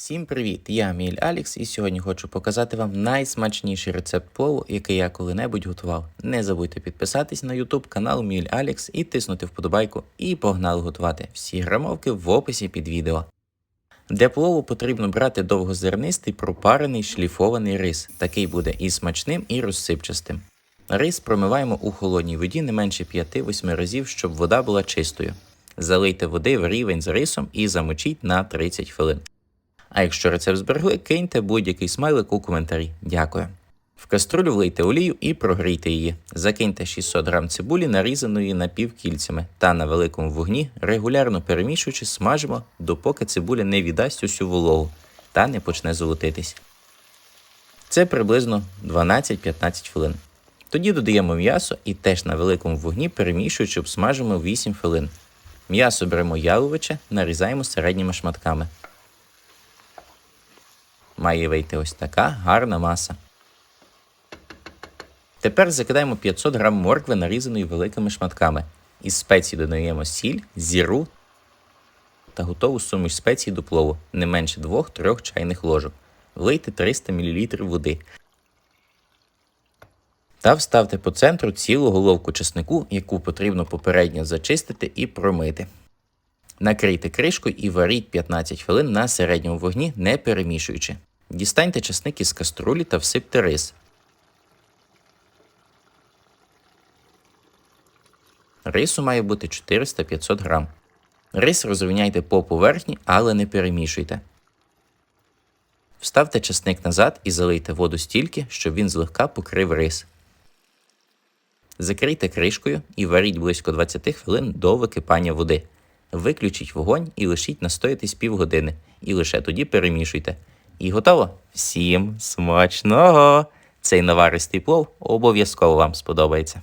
Всім привіт! Я Міль Алікс і сьогодні хочу показати вам найсмачніший рецепт плову, який я коли-небудь готував. Не забудьте підписатись на YouTube канал Міль Алікс і тиснути вподобайку. І погнали готувати. Всі грамовки в описі під відео. Для плову потрібно брати довгозернистий пропарений шліфований рис. Такий буде і смачним, і розсипчастим. Рис промиваємо у холодній воді не менше 5-8 разів, щоб вода була чистою. Залийте води в рівень з рисом і замочіть на 30 хвилин. А якщо рецепт зберегли, киньте будь-який смайлик у коментарі. Дякую. В каструлю влийте олію і прогрійте її. Закиньте 600 г цибулі, нарізаної напівкільцями, та на великому вогні, регулярно перемішуючи, смажимо, допоки цибуля не віддасть усю вологу та не почне золотитись. Це приблизно 12-15 хвилин. Тоді додаємо м'ясо і теж на великому вогні перемішуючи, обсмажимо 8 хвилин. М'ясо беремо яловиче, нарізаємо середніми шматками. Має вийти ось така гарна маса. Тепер закидаємо 500 г моркви, нарізаної великими шматками. Із спецій додаємо сіль, зіру та готову суміш спецій до плову не менше 2-3 чайних ложок. Влийте 300 мл води. Та вставте по центру цілу головку чеснику, яку потрібно попередньо зачистити і промити. Накрийте кришкою і варіть 15 хвилин на середньому вогні, не перемішуючи. Дістаньте часник із каструлі та всипте рис. Рису має бути 400-500 грам. Рис розрівняйте по поверхні, але не перемішуйте. Вставте часник назад і залийте воду стільки, щоб він злегка покрив рис. Закрийте кришкою і варіть близько 20 хвилин до википання води. Виключіть вогонь і лишіть настоятись півгодини, і лише тоді перемішуйте. І готово. Всім смачного! Цей наваристий плов обов'язково вам сподобається.